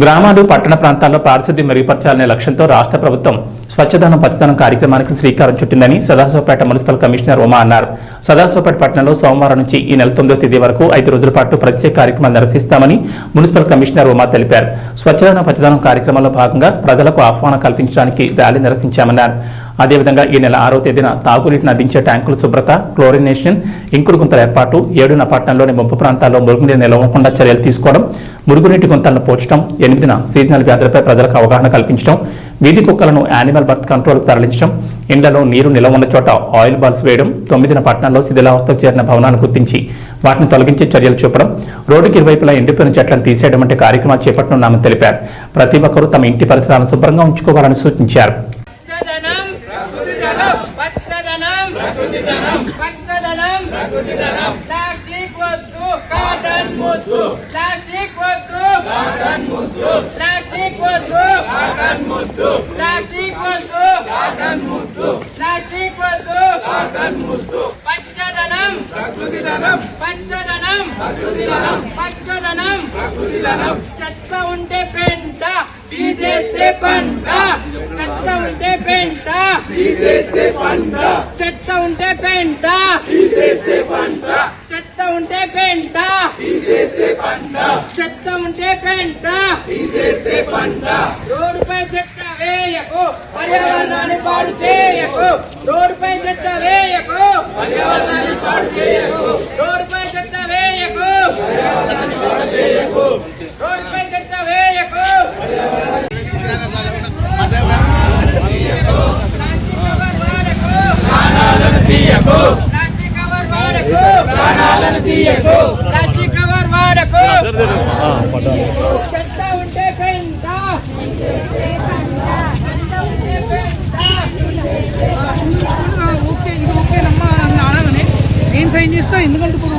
గ్రామాలు పట్టణ ప్రాంతాల్లో పారిశుద్ధ్యం మెరుగుపరచాలనే లక్ష్యంతో రాష్ట్ర ప్రభుత్వం స్వచ్ఛదనం పచ్చదనం కార్యక్రమానికి శ్రీకారం చుట్టిందని సదాశివపేట మున్సిపల్ కమిషనర్ ఉమా అన్నారు. సదాశివపేట పట్టణంలో సోమవారం నుంచి ఈ నెల తొమ్మిదో తేదీ వరకు ఐదు రోజుల పాటు ప్రత్యేక కార్యక్రమాలు నిర్వహిస్తామని మున్సిపల్ కమిషనర్ ఉమా తెలిపారు. స్వచ్ఛదనం పచ్చదనం కార్యక్రమంలో భాగంగా ప్రజలకు ఆహ్వానం కల్పించడానికి ర్యాలీ నిర్వహించామన్నారు. అదేవిధంగా ఈ నెల ఆరో తేదీన తాగునీటిని అందించే ట్యాంకుల శుభ్రత క్లోరినేషన్ ఇంకుడు గుంతల ఏర్పాటు ఏడున పట్టణంలోని ముంపు ప్రాంతాల్లో మురుగునీరు నిలవకుండా చర్యలు తీసుకోవడం మురుగునీటి గుంతలను పోర్చడం ఎనిమిదిన సీజనల్ వ్యాధులపై ప్రజలకు అవగాహన కల్పించడం వీధి కుక్కలను యానిమల్ బర్త్ కంట్రోల్ తరలించడం ఇండ్లలో నీరు నిలవ ఉన్న చోట ఆయిల్ బాల్స్ వేయడం తొమ్మిదిన పట్టణంలో శిథిలావస్థకు చేరిన భవనాన్ని గుర్తించి వాటిని తొలగించే చర్యలు చూపడం రోడ్డుకి ఇరువైపులా ఎండిపోయిన చెట్లను తీసేయడం వంటి కార్యక్రమాలు చేపట్టనున్నామని తెలిపారు. ప్రతి ఒక్కరూ తమ ఇంటి పరిసరాలను శుభ్రంగా ఉంచుకోవాలని సూచించారు. ప్లాస్టిక్ వద్దు కాటన్ ముద్దు. ప్లాస్టిక్ వద్దు కాటన్ ముద్దు. ప్లాస్టిక్ వద్దు కాటన్ ముద్దు కాటన్ కాటన్ పచ్చదనం. ప్రకృతిదనం. పచ్చదనం. ప్రకృతిదనం. పచ్చదనం. ప్రకృతిదనం. చెత్త ఉంటే పెంట తీసేస్తే పంట. చెత్త ఉంటే పెంట తీసేస్తే పంట. చెత్త ఉంటే పెంట. తీసేస్తే పంట. చెత్త ఉంటే పంట. చెత్త ఉంటే పెంట. తీసేస్తే పంట. రోడ్డుపై చెత్త వేయకు. పర్యావరణాన్ని పాడు చేయకు. రోడ్డుపై చెత్త వేయకు. పర్యావరణాన్ని పాడు చేయకు. రోడ్డుపై చెత్త వేయకు. రోడ్డుపై చెత్త వేయకు ప్లాస్టిక్ కవర్ వాడకు ప్రాణాలను తీయకు. ప్లాస్టిక్ కవర్ వాడకు. చెత్త ఉంటే పెంట. ఓకే ఇది ఓకేనమ్మా అని అడగని. నేను సైన్ చేస్తా ఎందుకంటే ఇప్పుడు